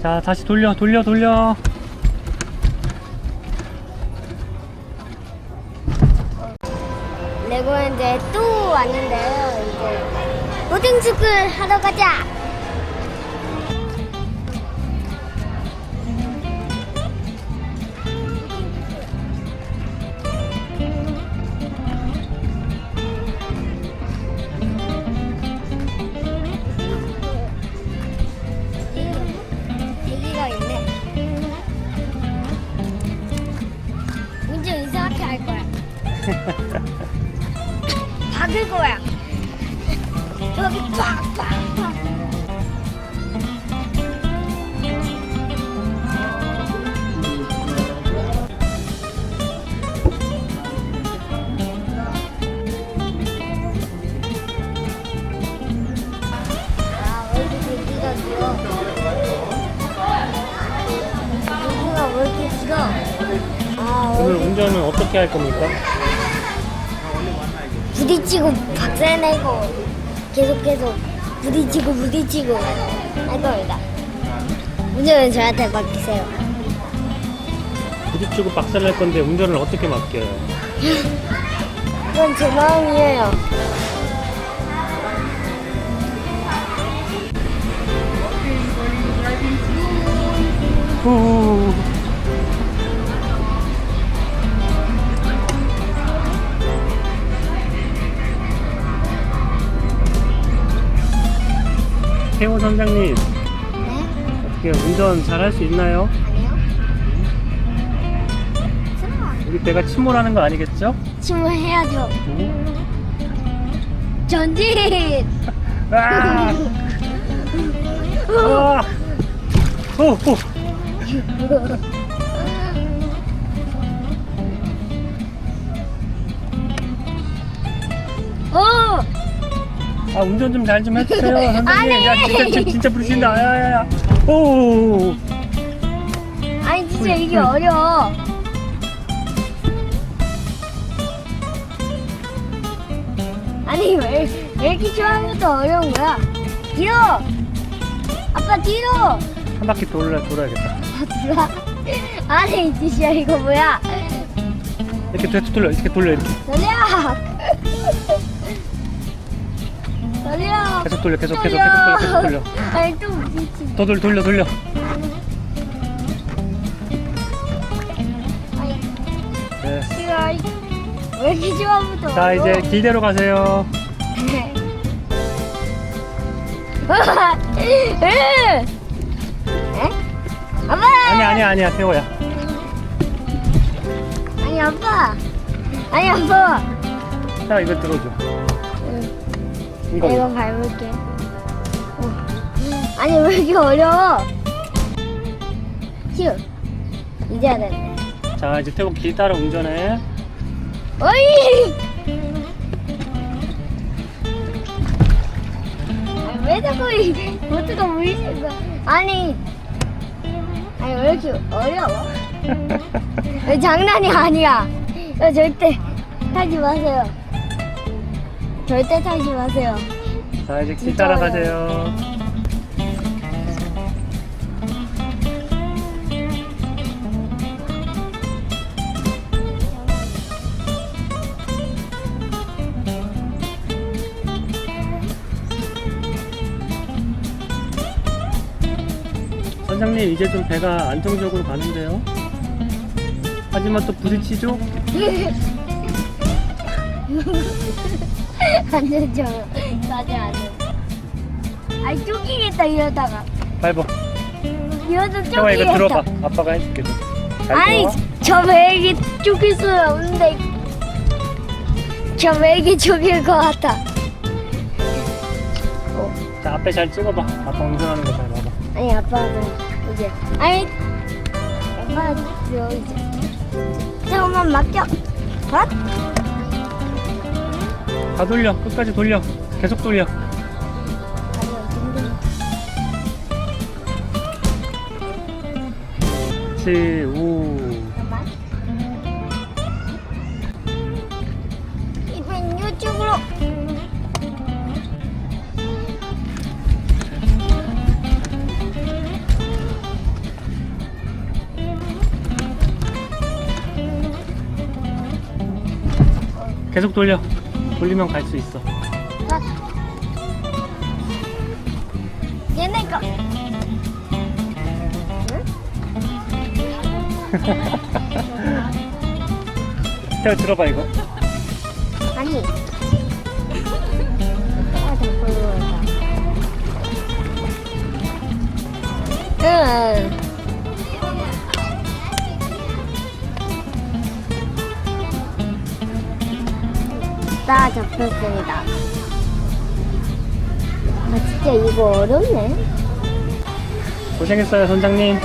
자, 다시 돌려, 돌려, 돌려. 레고랜드에 또 왔는데요. 이제 고등축을 하러 가자. 박을 거야. 여기? 아, 오늘 운전은 어떻게 할 겁니까? 부딪히고 박살내고 계속 계속 부딪히고 부딪히고 할 겁니다. 운전은 저한테 맡기세요. 부딪히고 박살 날 건데 운전을 어떻게 맡겨요? 그건 제 마음이에요. 후. 태호 선장님, 네? 어떻게 운전 잘 할 수 있나요? 아니요? 싫어. 우리 배가 침몰하는 거 아니겠죠? 침을 해야죠. 음. 전진! 아! 아! 오, 오. 오! 아 운전 좀 잘 좀 해주세요 선생님. 야 진짜 진짜, 부르신다 야야야 오 아니 진짜 꿀, 이게 꿀. 어려워. 아니 왜, 왜 이렇게 좋아하는 것도 어려운 거야? 뒤로! 아빠 뒤로! 한 바퀴 돌아 돌아야겠다 아, 들어와. 아니 진짜 이거 뭐야? 이렇게 돌려 이렇게 돌려 이렇게 돌려! 돌려! 계속 돌려 계속 계속 계속 돌려 계속 돌려 또 미친. 더돌 돌려 돌려 네. 왜 이렇게 좋아부터? 자 이제 길대로 가세요 에? 아빠! 아니 아니 아니야 태호야 아니 아빠! 아니 아빠! 자 이거 들어줘 이거 내가 밟을게. 어. 아니 왜 이렇게 어려워? 휴. 이제 해야 되네. 자 이제 태호 길 따라 운전해 어이! 아니, 왜 자꾸 이 보트가 물리는 거야? 아니, 아니 왜 이렇게 어려워? 장난이 아니야. 절대 타지 마세요. 절대 타지 마세요. 자 이제 길 진짜 따라 어려워. 가세요 선장님 이제 좀 배가 안정적으로 가는데요 하지만 또 부딪히죠? 안 되죠. 맞아, 안 돼. 아니, 쫓기겠다, 이러다가. 밟아 이러다 태호야 이거 쫓기겠다. 들어봐 아빠가 해줄게 좀. 잘 아니 들어와. 저 맥이 죽일 수 없는데 저 맥이 죽일 것 같아 자 앞에 잘 찍어봐 아빠 운전하는 거 잘 봐봐 아니 아빠는 이제 아니 아빠 여기 이제 조금만 맡겨 밭? 다 돌려. 끝까지 돌려. 계속 돌려. 치우 이번 유튜브로. 계속 돌려. 돌리면 갈 수 있어. 아. 얘네 거. 태워 들어봐 이거. 아니. 다 잡혔습니다. 아, 진짜 이거 어렵네. 고생했어요 선장님.